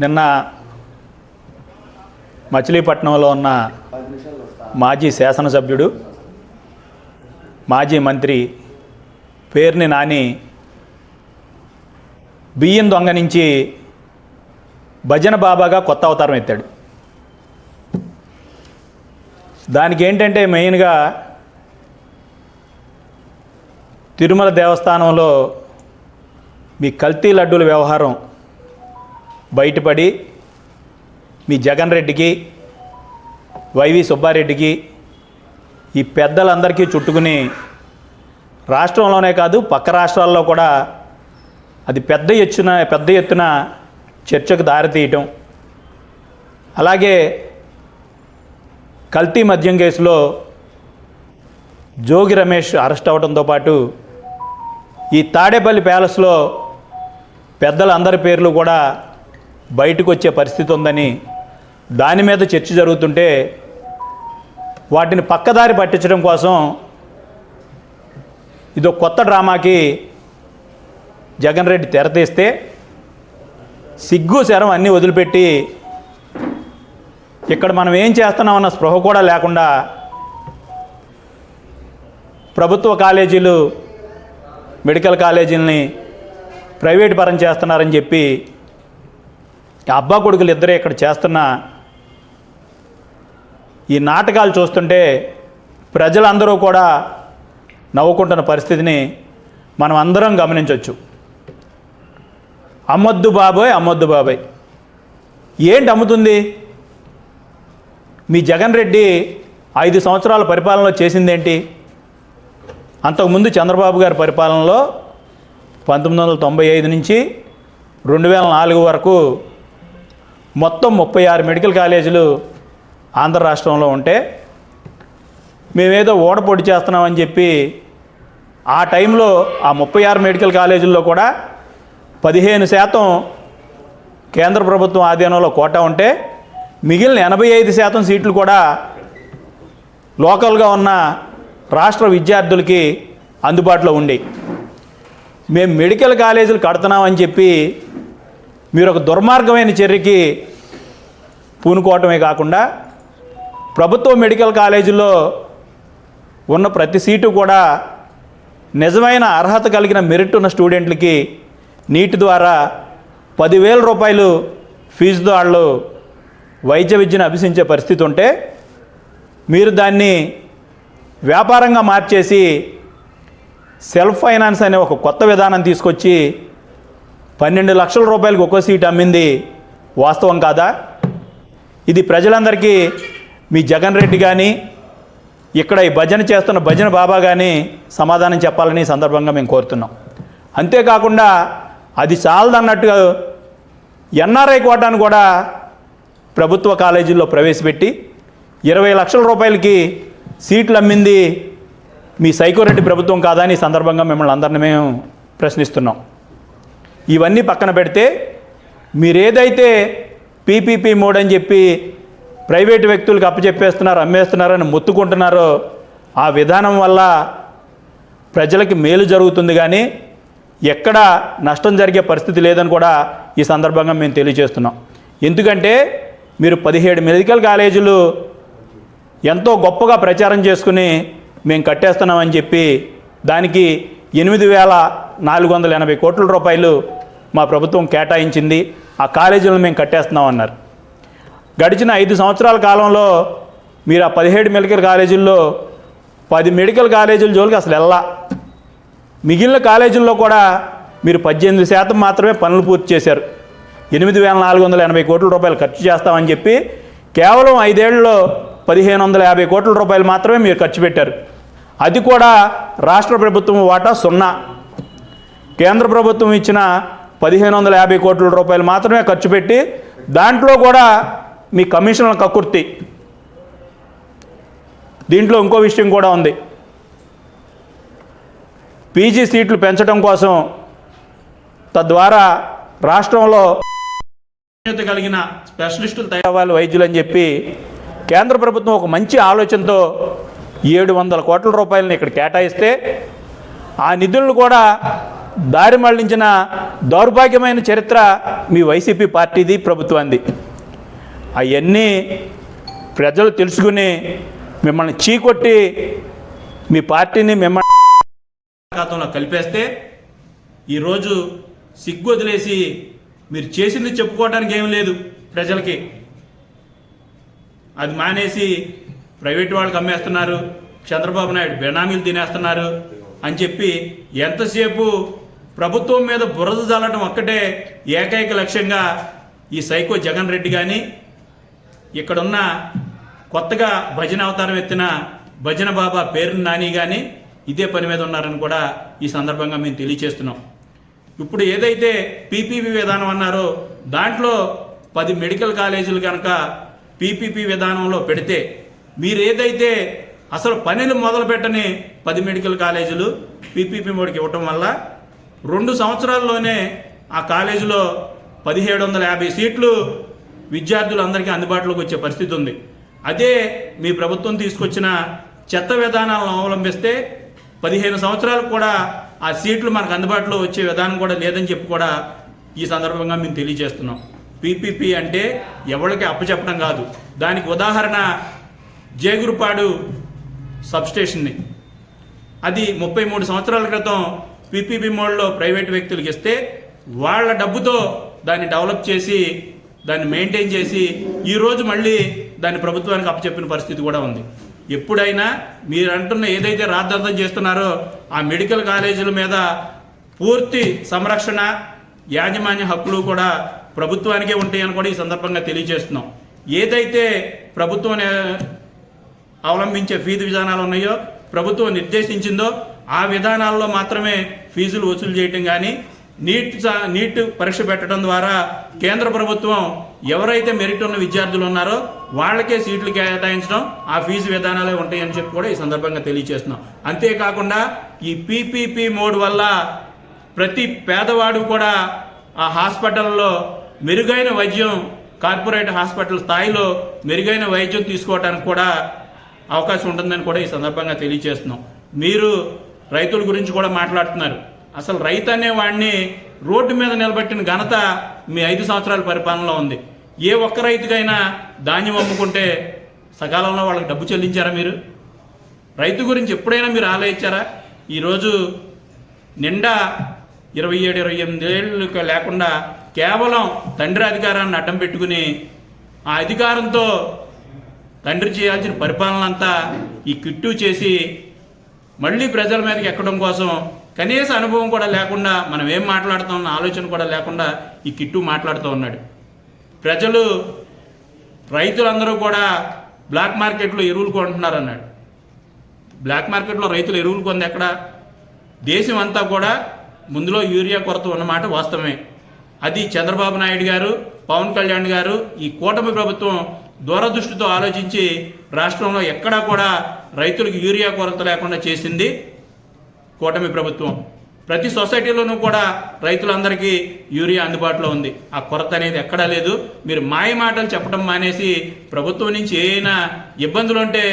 నిన్న మచిలీపట్నంలో ఉన్న మాజీ శాసనసభ్యుడు మాజీ మంత్రి పేర్ని నాని బియ్యం దొంగ నుంచి భజన బాబాగా కొత్త అవతారం ఎత్తాడు. దానికి ఏంటంటే మెయిన్గా తిరుమల దేవస్థానంలో మీ కల్తీ లడ్డూల వ్యవహారం బయటపడి మీ జగన్ రెడ్డికి వైవి సుబ్బారెడ్డికి ఈ పెద్దలందరికీ చుట్టుకుని రాష్ట్రంలోనే కాదు పక్క రాష్ట్రాల్లో కూడా అది పెద్ద ఎత్తున పెద్ద ఎత్తున చర్చకు దారితీయటం. అలాగే కల్తీ మద్యం కేసులో జోగి రమేష్ అరెస్ట్ అవ్వడంతో పాటు ఈ తాడేపల్లి ప్యాలెస్లో పెద్దలందరి పేర్లు కూడా బయటకు వచ్చే పరిస్థితి ఉందని దాని మీద చర్చ జరుగుతుంటే వాటిని పక్కదారి పట్టించడం కోసం ఇదో కొత్త డ్రామాకి జగన్ రెడ్డి తెరతీస్తే సిగ్గు శరం అన్నీ వదిలిపెట్టి ఇక్కడ మనం ఏం చేస్తున్నామన్న స్పృహ కూడా లేకుండా ప్రభుత్వ కాలేజీలు మెడికల్ కాలేజీలని ప్రైవేట్ పరం చేస్తున్నారని చెప్పి అబ్బా కొడుకులు ఇద్దరే ఇక్కడ చేస్తున్న ఈ నాటకాలు చూస్తుంటే ప్రజలందరూ కూడా నవ్వుకుంటున్న పరిస్థితిని మనం అందరం గమనించవచ్చు అమ్మొద్దు బాబోయ్ అమ్మొద్దు బాబాయ్. ఏంటి అమ్ముతుంది? మీ జగన్ రెడ్డి ఐదు సంవత్సరాల పరిపాలనలో చేసిందేంటి? అంతకుముందు చంద్రబాబు గారి పరిపాలనలో పంతొమ్మిది వందల తొంభై ఐదు నుంచి రెండు వేల నాలుగు వరకు మొత్తం ముప్పై ఆరు మెడికల్ కాలేజీలు ఆంధ్ర రాష్ట్రంలో ఉంటే మేమేదో ఓడపొడి చేస్తున్నామని చెప్పి ఆ టైంలో ఆ ముప్పై ఆరు మెడికల్ కాలేజీల్లో కూడా పదిహేను శాతం కేంద్ర ప్రభుత్వం ఆధీనంలో కోటా ఉంటే మిగిలిన ఎనభై ఐదు శాతం సీట్లు కూడా లోకల్గా ఉన్న రాష్ట్ర విద్యార్థులకి అందుబాటులో ఉండి. మేము మెడికల్ కాలేజీలు కడుతున్నామని చెప్పి మీరు ఒక దుర్మార్గమైన చర్యకి పూనుకోవటమే కాకుండా ప్రభుత్వ మెడికల్ కాలేజీలో ఉన్న ప్రతి సీటు కూడా నిజమైన అర్హత కలిగిన మెరిట్ ఉన్న స్టూడెంట్లకి నీటి ద్వారా పదివేల రూపాయలు ఫీజుతో వాళ్ళు వైద్య విద్యను అభ్యసించే పరిస్థితి ఉంటే మీరు దాన్ని వ్యాపారంగా మార్చేసి సెల్ఫ్ ఫైనాన్స్ అనే ఒక కొత్త విధానం తీసుకొచ్చి పన్నెండు లక్షల రూపాయలకు ఒక్కో సీట్ అమ్మింది వాస్తవం కాదా? ఇది ప్రజలందరికీ మీ జగన్ రెడ్డి కానీ ఇక్కడ ఈ భజన చేస్తున్న భజన బాబా కానీ సమాధానం చెప్పాలని సందర్భంగా మేము కోరుతున్నాం. అంతేకాకుండా అది చాలదన్నట్టుగా ఎన్ఆర్ఐ కోటాను కూడా ప్రభుత్వ కాలేజీల్లో ప్రవేశపెట్టి ఇరవై లక్షల రూపాయలకి సీట్లు అమ్మింది మీ సైకోరెడ్డి ప్రభుత్వం కాదా అని ఈ సందర్భంగా మిమ్మల్ని అందరిని మేము ప్రశ్నిస్తున్నాం. ఇవన్నీ పక్కన పెడితే మీరేదైతే పీపీపీ మోడ్ అని చెప్పి ప్రైవేటు వ్యక్తులకు అప్పచెప్పేస్తున్నారు అమ్మేస్తున్నారని మొత్తుకుంటున్నారో ఆ విధానం వల్ల ప్రజలకి మేలు జరుగుతుంది కానీ ఎక్కడ నష్టం జరిగే పరిస్థితి లేదని కూడా ఈ సందర్భంగా మేము తెలియజేస్తున్నాం. ఎందుకంటే మీరు పదిహేడు మెడికల్ కాలేజీలు ఎంతో గొప్పగా ప్రచారం చేసుకుని మేము కట్టేస్తున్నామని చెప్పి దానికి ఎనిమిది వేల నాలుగు వందల ఎనభై కోట్ల రూపాయలు మా ప్రభుత్వం కేటాయించింది. ఆ కాలేజీలను మేము కట్టేస్తున్నామన్నారు. గడిచిన ఐదు సంవత్సరాల కాలంలో మీరు ఆ పదిహేడు మెడికల్ కాలేజీల్లో పది మెడికల్ కాలేజీల జోలికి అసలు వెళ్ళా. మిగిలిన కాలేజీల్లో కూడా మీరు పద్దెనిమిది శాతం మాత్రమే పనులు పూర్తి చేశారు. ఎనిమిది వేల నాలుగు వందల ఎనభై కోట్ల రూపాయలు ఖర్చు చేస్తామని చెప్పి కేవలం ఐదేళ్ళలో పదిహేను వందల యాభై కోట్ల రూపాయలు మాత్రమే మీరు ఖర్చు పెట్టారు. అది కూడా రాష్ట్ర ప్రభుత్వం వాటా సున్నా. కేంద్ర ప్రభుత్వం ఇచ్చిన పదిహేను వందల యాభై కోట్ల రూపాయలు మాత్రమే ఖర్చు పెట్టి దాంట్లో కూడా మీ కమిషన్ల కకుర్తి. దీంట్లో ఇంకో విషయం కూడా ఉంది. పీజీ సీట్లు పెంచడం కోసం తద్వారా రాష్ట్రంలో కలిగిన స్పెషలిస్టులు తయారవ్వాలి వైద్యులు అని చెప్పి కేంద్ర ప్రభుత్వం ఒక మంచి ఆలోచనతో ఏడు వందల కోట్ల రూపాయలను ఇక్కడ కేటాయిస్తే ఆ నిధులను కూడా దారి మళ్ళించిన దౌర్భాగ్యమైన చరిత్ర మీ వైసీపీ పార్టీది ప్రభుత్వాన్ని అవన్నీ ప్రజలు తెలుసుకుని మిమ్మల్ని చీకొట్టి మీ పార్టీని మిమ్మల్ని ఖాతంలో కలిపేస్తే ఈరోజు సిగ్గు వదిలేసి మీరు చేసింది చెప్పుకోవడానికి ఏం లేదు ప్రజలకి. అది మానేసి ప్రైవేట్ వాళ్ళకి అమ్మేస్తున్నారు. చంద్రబాబు నాయుడు బెనామీలు తినేస్తున్నారు అని చెప్పి ఎంతసేపు ప్రభుత్వం మీద బురద జల్లడం ఒక్కటే ఏకైక లక్ష్యంగా ఈ సైకో జగన్ రెడ్డి కానీ ఇక్కడున్న కొత్తగా భజన అవతారం ఎత్తిన భజన బాబా పేరు నాని కానీ ఇదే పని మీద ఉన్నారని కూడా ఈ సందర్భంగా మేము తెలియచేస్తున్నాం. ఇప్పుడు ఏదైతే పీపీపీ విధానం అన్నారో దాంట్లో పది మెడికల్ కాలేజీలు కనుక పీపీపీ విధానంలో పెడితే మీరు ఏదైతే అసలు పనులు మొదలుపెట్టని పది మెడికల్ కాలేజీలు పీపీపీ మోడికి ఇవ్వటం వల్ల రెండు సంవత్సరాల్లోనే ఆ కాలేజీలో పదిహేడు వందల యాభై సీట్లు విద్యార్థులందరికీ అందుబాటులోకి వచ్చే పరిస్థితి ఉంది. అదే మీ ప్రభుత్వం తీసుకొచ్చిన చెత్త విధానాలను అవలంబిస్తే పదిహేను సంవత్సరాలకు కూడా ఆ సీట్లు మనకు అందుబాటులో వచ్చే విధానం కూడా లేదని చెప్పి కూడా ఈ సందర్భంగా మేము తెలియజేస్తున్నాం. పీపీపీ అంటే ఎవరికి అప్పచెప్పడం కాదు. దానికి ఉదాహరణ జేగురుపాడు సబ్స్టేషన్ని. అది ముప్పై మూడు సంవత్సరాల క్రితం పీపీపీ మోడ్లో ప్రైవేట్ వ్యక్తులకు ఇస్తే వాళ్ళ డబ్బుతో దాన్ని డెవలప్ చేసి దాన్ని మెయింటైన్ చేసి ఈరోజు మళ్ళీ దాన్ని ప్రభుత్వానికి అప్పచెప్పిన పరిస్థితి కూడా ఉంది. ఎప్పుడైనా మీరు అంటున్న ఏదైతే రాద్ధాంతం చేస్తున్నారో ఆ మెడికల్ కాలేజీల మీద పూర్తి సంరక్షణ యాజమాన్య హక్కులు కూడా ప్రభుత్వానికే ఉంటాయని కూడా ఈ సందర్భంగా తెలియజేస్తున్నాం. ఏదైతే ప్రభుత్వం అవలంబించే ఫీజు విధానాలు ఉన్నాయో ప్రభుత్వం నిర్దేశించిందో ఆ విధానాల్లో మాత్రమే ఫీజులు వసూలు చేయటం కానీ నీట్ నీట్ పరీక్ష పెట్టడం ద్వారా కేంద్ర ప్రభుత్వం ఎవరైతే మెరిట్ ఉన్న విద్యార్థులు ఉన్నారో వాళ్ళకే సీట్లు కేటాయించడం ఆ ఫీజు విధానాలే ఉంటాయని చెప్పి కూడా ఈ సందర్భంగా తెలియజేస్తున్నాం. అంతేకాకుండా ఈ పీపీపీ మోడ్ వల్ల ప్రతి పేదవాడు కూడా ఆ హాస్పిటల్లో మెరుగైన వైద్యం కార్పొరేట్ హాస్పిటల్ స్థాయిలో మెరుగైన వైద్యం తీసుకోవడానికి కూడా అవకాశం ఉంటుందని కూడా ఈ సందర్భంగా తెలియజేస్తున్నాం. మీరు రైతుల గురించి కూడా మాట్లాడుతున్నారు. అసలు రైతు అనే వాడిని రోడ్డు మీద నిలబెట్టిన ఘనత మీ ఐదు సంవత్సరాల పరిపాలనలో ఉంది. ఏ ఒక్క రైతుకైనా ధాన్యం అమ్ముకుంటే సకాలంలో వాళ్ళకి డబ్బు చెల్లించారా మీరు? రైతు గురించి ఎప్పుడైనా మీరు ఆలోచించారా? ఈరోజు నిండా ఇరవై ఏడు ఇరవై ఎనిమిది ఏళ్ళు లేకుండా కేవలం తండ్రి అధికారాన్ని అడ్డం పెట్టుకుని ఆ అధికారంతో తండ్రి చేయాల్సిన పరిపాలన అంతా ఈ కిట్టు చేసి మళ్ళీ ప్రజల మీదకి ఎక్కడం కోసం కనీస అనుభవం కూడా లేకుండా మనం ఏం మాట్లాడుతాం ఆలోచన కూడా లేకుండా ఈ కిట్టు మాట్లాడుతూ ఉన్నాడు. ప్రజలు రైతులందరూ కూడా బ్లాక్ మార్కెట్లో ఎరువులు కొంటున్నారు అన్నాడు బ్లాక్ మార్కెట్లో రైతులు ఎరువులు కొంది ఎక్కడ? దేశం అంతా కూడా ముందులో యూరియా కొరత ఉన్నమాట వాస్తవమే. అది చంద్రబాబు నాయుడు గారు పవన్ కళ్యాణ్ గారు ఈ కూటమి ప్రభుత్వం దూరదృష్టితో ఆలోచించి రాష్ట్రంలో ఎక్కడా కూడా రైతులకు యూరియా కొరత లేకుండా చేసింది కూటమి ప్రభుత్వం. ప్రతి సొసైటీలోనూ కూడా రైతులందరికీ యూరియా అందుబాటులో ఉంది. ఆ కొరత అనేది ఎక్కడా లేదు. మీరు మాయ మాటలు చెప్పడం మానేసి ప్రభుత్వం నుంచి ఏమైనా ఇబ్బందులు ఉంటే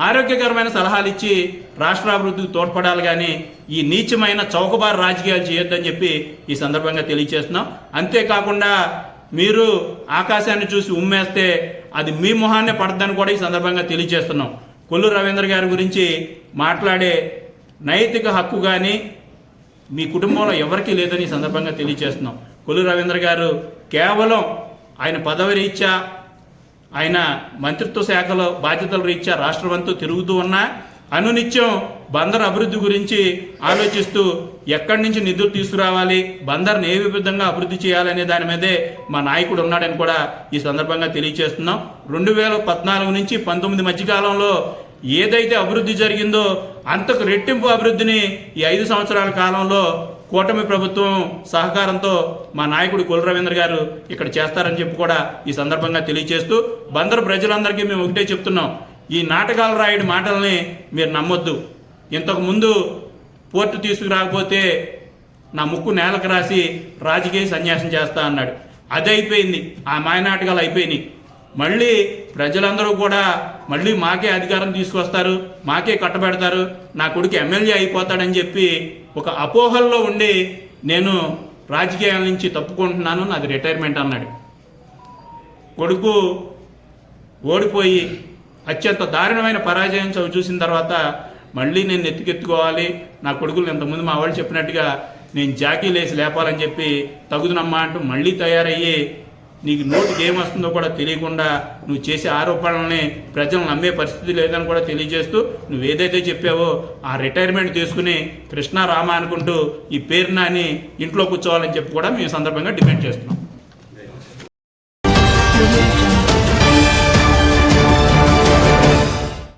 ఆరోగ్యకరమైన సలహాలు ఇచ్చి రాష్ట్రాభివృద్ధికి తోడ్పడాలి కానీ ఈ నీచమైన చౌకబారు రాజకీయాలు చేయొద్దని చెప్పి ఈ సందర్భంగా తెలియజేస్తున్నాం. అంతేకాకుండా మీరు ఆకాశాన్ని చూసి ఉమ్మేస్తే అది మీ మొహాన్నే పడద్దని కూడా ఈ సందర్భంగా తెలియజేస్తున్నాం. కొల్లు రవీంద్ర గారి గురించి మాట్లాడే నైతిక హక్కు కానీ మీ కుటుంబంలో ఎవరికీ లేదని ఈ సందర్భంగా తెలియజేస్తున్నాం. కొల్లు రవీంద్ర గారు కేవలం ఆయన పదవి రీత్యా ఆయన మంత్రిత్వ శాఖలో బాధ్యతలు రీత్యా రాష్ట్రమంతా తిరుగుతూ ఉన్నా అనునిత్యం బందర్ అభివృద్ధి గురించి ఆలోచిస్తూ ఎక్కడి నుంచి నిధులు తీసుకురావాలి బందర్ని ఏ విధంగా అభివృద్ధి చేయాలనే దాని మీదే మా నాయకుడు ఉన్నాడని కూడా ఈ సందర్భంగా తెలియజేస్తున్నాం రెండు వేల పద్నాలుగు నుంచి పంతొమ్మిది మధ్యకాలంలో ఏదైతే అభివృద్ధి జరిగిందో అంతకు రెట్టింపు అభివృద్ధిని ఈ ఐదు సంవత్సరాల కాలంలో కూటమి ప్రభుత్వం సహకారంతో మా నాయకుడు కుల రవీంద్ర గారు ఇక్కడ చేస్తారని చెప్పి కూడా ఈ సందర్భంగా తెలియజేస్తూ బందరు ప్రజలందరికీ మేము ఒకటే చెప్తున్నాం ఈ నాటకాలు రాయడి మాటల్ని మీరు నమ్మొద్దు. ఇంతకుముందు పోర్టు తీసుకురాకపోతే నా ముక్కు నేలకు రాసి రాజకీయ సన్యాసం చేస్తా అన్నాడు. అది అయిపోయింది ఆ మాయనాటకాలు అయిపోయినాయి. మళ్ళీ ప్రజలందరూ కూడా మళ్ళీ మాకే అధికారం తీసుకొస్తారు మాకే కట్టబెడతారు నా కొడుకు ఎమ్మెల్యే అయిపోతాడని చెప్పి ఒక అపోహల్లో ఉండి నేను రాజకీయాల నుంచి తప్పుకుంటున్నాను నాది రిటైర్మెంట్ అన్నాడు. కొడుకు ఓడిపోయి అత్యంత దారుణమైన పరాజయం చవి చూసిన తర్వాత మళ్ళీ నేను ఎత్తుకెత్తుకోవాలి నా కొడుకులు ఇంతకుముందు మా వాళ్ళు చెప్పినట్టుగా నేను జాకీ లేసి లేపాలని చెప్పి తగుదునమ్మా అంటూ మళ్ళీ తయారయ్యి నీకు నోటికి ఏమొస్తుందో కూడా తెలియకుండా నువ్వు చేసే ఆరోపణల్ని ప్రజలు నమ్మే పరిస్థితి లేదని కూడా తెలియజేస్తూ నువ్వు ఏదైతే చెప్పావో ఆ రిటైర్మెంట్ తీసుకుని కృష్ణారామ అనుకుంటూ ఈ పేరు నాని ఇంట్లో కూర్చోవాలని చెప్పి కూడా మేము సందర్భంగా డిమాండ్ చేస్తున్నాం.